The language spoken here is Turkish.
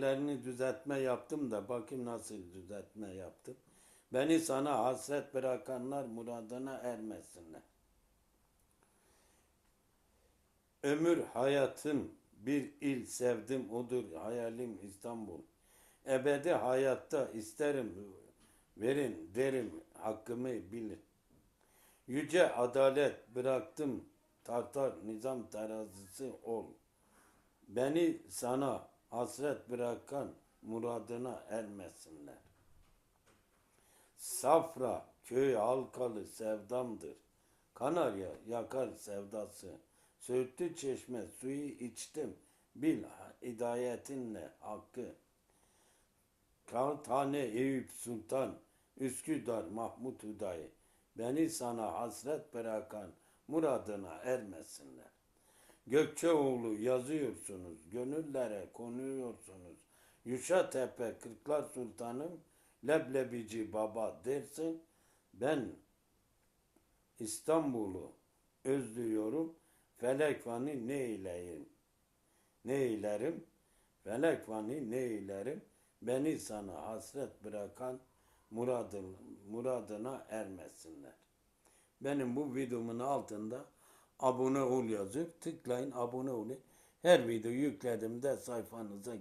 Lerini düzeltme yaptım da bakayım nasıl düzeltme yaptım. Beni sana hasret bırakanlar muradına ermesinler. Ömür hayatım bir il sevdim odur hayalim İstanbul. Ebedi hayatta isterim verin derim hakkımı bilin. Yüce adalet bıraktım tartar nizam terazisi ol. Beni sana hasret bırakan muradına ermesinler. Safra köy halkalı sevdamdır. Kanarya yakar sevdası. Söğütlü çeşme suyu içtim. Bil hidayetinle hakkı. Kağıthane Eyüp Sultan, Üsküdar Mahmut Hüdayi. Beni sana hasret bırakan muradına ermesinler. Gökçeoğlu yazıyorsunuz, gönüllere konuyorsunuz. Yuşa Tepe Kırklar Sultanım, leblebici baba dersin. Ben İstanbul'u özlüyorum. Felek ne eyleyim? Ne eylerim? Felek ne eylerim? Beni sana hasret bırakan muradın, muradına ermesinler. Benim bu videomun altında abone ol yazıyor. Tıklayın abone olun. Her video yüklediğimde sayfanıza gel.